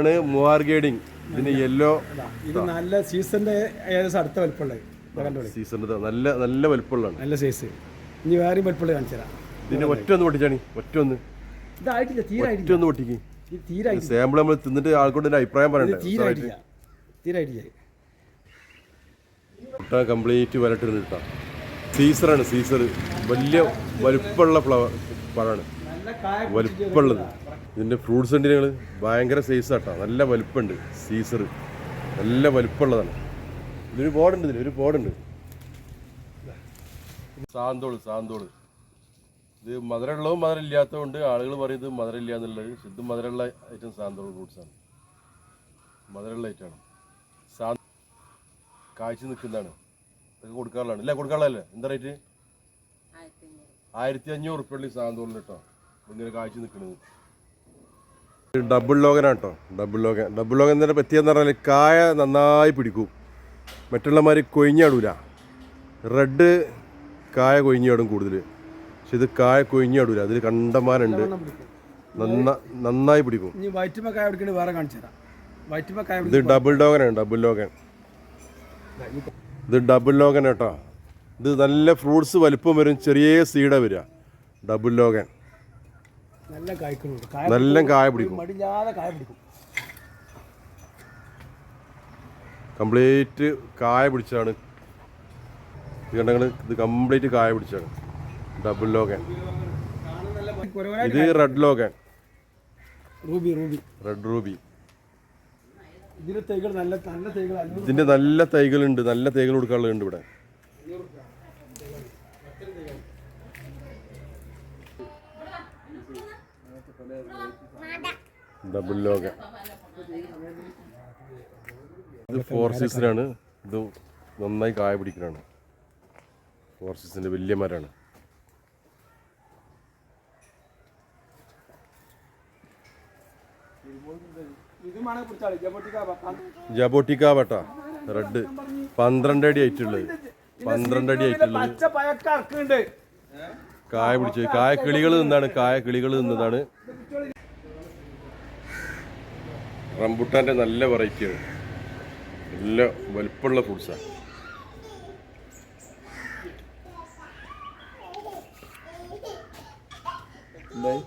ആണ് മൂവാർ ഗേഡിങ്. ഇതിന് യെല്ലോ ഇത് നല്ല സീസണിന്റെ ഏകദേശം അടുത്ത വലിപ്പമുള്ളത് സീസണിന്റെ നല്ല നല്ല വലിപ്പമുള്ളതാണ്. നല്ല സൈസ് ഇനി വേറെയും വലിപ്പമുള്ളത് കാണിച്ചു തരാം. ഇതിന് ഒറ്റ ഒന്ന് പൊട്ടിച്ചാണി ഒറ്റ ഒന്ന്. ഇതായിട്ടില്ല ഒറ്റ തീരായിട്ടില്ല. ഒന്ന് പൊട്ടിക്ക് സാമ്പിൾ നമ്മൾ തിന്നിട്ട് ആൾക്കൊണ്ട് ഇതിന്റെ അഭിപ്രായം പറയണ്ടേ? തീരായിട്ടില്ല. തീരായിട്ടില്ല. മുട്ട കംപ്ലീറ്റ് വരട്ടിരുന്ന് കിട്ടാം സീസറാണ് സീസർ വലിയ വലുപ്പമുള്ള ഫ്ലവർ പഴമാണ്. വലുപ്പമുള്ളത്. ഇതിന്റെ ഫ്രൂട്ട്സ് ഉണ്ട് നിങ്ങൾ ഭയങ്കര സൈസ് ആട്ടോ. നല്ല വലുപ്പമുണ്ട് സീസർ നല്ല വലുപ്പമുള്ളതാണ് ഇതൊരു ബോർഡുണ്ട് ഇതിൽ ഒരു ബോർഡുണ്ട് സാന്തോൾ സാന്തോൾ. ഇത് മധുരമുള്ളതും മധുരം ഇല്ലാത്തതുകൊണ്ട് ആളുകൾ പറയുന്നത് മധുരം ഇല്ല എന്നുള്ളത്. ശുദ്ധ മധുരമുള്ള ഐറ്റം സാന്തോൾ ഫ്രൂട്ട്സാണ് മധുരമുള്ള ഐറ്റമാണ് സാ കാഴ്ച നിൽക്കുന്നതാണ് ഇതൊക്കെ കൊടുക്കാറുള്ളതാണ്. ഇല്ല കൊടുക്കാറുള്ള എന്താ റേറ്റ് ആയിരത്തി അഞ്ഞൂറ് ഉറുപ്പള്ളി സാന്തോളിന് കേട്ടോ. ഇങ്ങനെ കാഴ്ച നിൽക്കുന്നത് ഡബിൾ ലോഗനാണ് കേട്ടോ ഡബിൾ ലോകൻ ഡബിൾ ലോകൻ തന്നെ പറ്റിയെന്ന് പറഞ്ഞാൽ കായ നന്നായി പിടിക്കും. മറ്റുള്ളമാർ കൊഴിഞ്ഞാടൂല റെഡ് കായ കൊഴിഞ്ഞാടും കൂടുതൽ പക്ഷെ ഇത് കായ കൊഴിഞ്ഞാടൂല അതിൽ കണ്ടമാനുണ്ട്. നന്ന നന്നായി പിടിക്കും. ഇത് ഡബിൾ ലോകനാണ് ഡബിൾ ലോകൻ ഇത് ഡബിൾ ലോകൻ കേട്ടോ ഇത് നല്ല ഫ്രൂട്ട്സ് വലിപ്പം വരും ചെറിയ സീഡ വരിക ഡബിൾ ലോഗൻ നല്ല കായ്ക്കുന്നുണ്ട് കായ നല്ല കായ പിടിക്കും. മടില്ലാതെ കായ പിടിക്കും. കംപ്ലീറ്റ് കായ പിടിച്ചാണ് ഇത് കണ്ടങ്ങൾ ഇത് കംപ്ലീറ്റ് കായ പിടിച്ചാണ് ഡബിൾ ലോഗൻ ഇത് red longan ruby ruby. Red ruby ഇതിന്റെ നല്ല തൈകൾ നല്ല തൈകളുണ്ട്. നല്ല തൈകൾ കൊടുക്കാനുള്ളതുണ്ട് ഇവിടെ. ഡബിൾ ലോക ഇത് ഫോർ സീസണാണ് ഇത് നന്നായി കായ പിടിക്കണാണ് ഫോർ സീസണിന്റെ വലിയ മരമാണ് ജബോട്ടിക്ക വട്ട. റെഡ് പന്ത്രണ്ട് അടി ആയിട്ടുള്ളത്. പന്ത്രണ്ട് അടി ആയിട്ടുള്ളത് കായ പിടിച്ചു കായ കിളികൾ നിന്നാണ് കായ കിളികൾ നിന്നതാണ്. റംബുട്ടാന്റെ നല്ല വെറൈറ്റിയാണ് നല്ല വലുപ്പമുള്ള ഫ്രൂട്ട്സാണ് എന്തായി?